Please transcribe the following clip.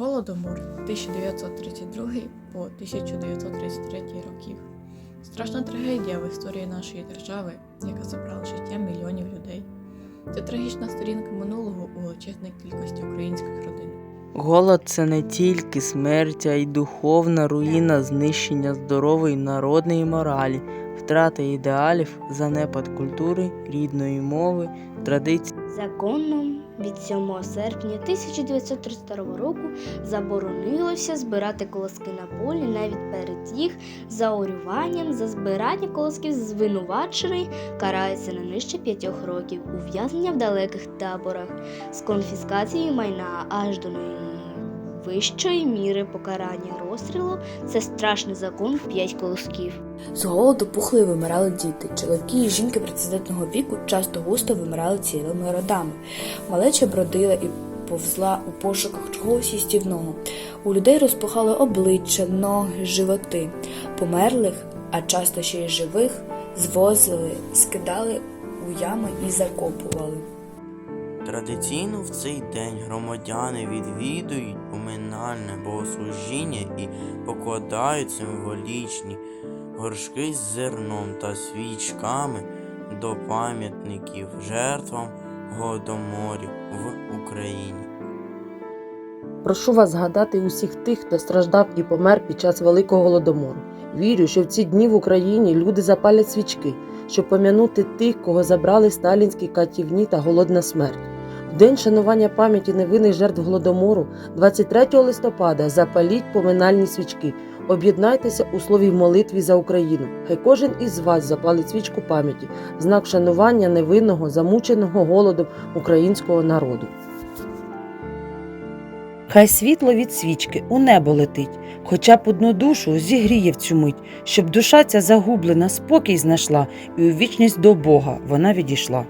Голодомор 1932 по 1933 років. Страшна трагедія в історії нашої держави, яка забрала життя мільйонів людей. Це трагічна сторінка минулого у величезній кількості українських родин. Голод це не тільки смерть, а й духовна руїна, знищення здорової народної моралі, втрата ідеалів, занепад культури, рідної мови, традицій. Законом. Від 7 серпня 1932 року заборонилося збирати колоски на полі навіть перед їх заорюванням. За збирання колосків звинувачений карається на нижче 5 років ув'язнення в далеких таборах. З конфіскацією майна аж до найвищої міри покарання розстрілу. Це страшний закон 5 колосків. З голоду пухли вимирали діти. Чоловіки і жінки прецедентного віку часто густо вимирали цілими родами. Малеча бродила і повзла у пошуках чогось їстівного. У людей розпухали обличчя, ноги, животи. Померлих, а часто ще й живих, звозили, скидали у ями і закопували. Традиційно в цей день громадяни відвідують поминальне богослужіння і покладають символічні горшки з зерном та свічками до пам'ятників жертвам голодоморів в Україні. Прошу вас згадати усіх тих, хто страждав і помер під час Великого Голодомору. Вірю, що в ці дні в Україні люди запалять свічки, щоб пом'янути тих, кого забрали сталінські катівні та голодна смерть. В день шанування пам'яті невинних жертв Голодомору, 23 листопада, запаліть поминальні свічки. Об'єднайтеся у слові молитві за Україну. Хай кожен із вас запалить свічку пам'яті, в знак шанування невинного, замученого голодом українського народу. Хай світло від свічки у небо летить, хоча б одну душу зігріє в цю мить, щоб душа ця загублена спокій знайшла, і у вічність до Бога вона відійшла.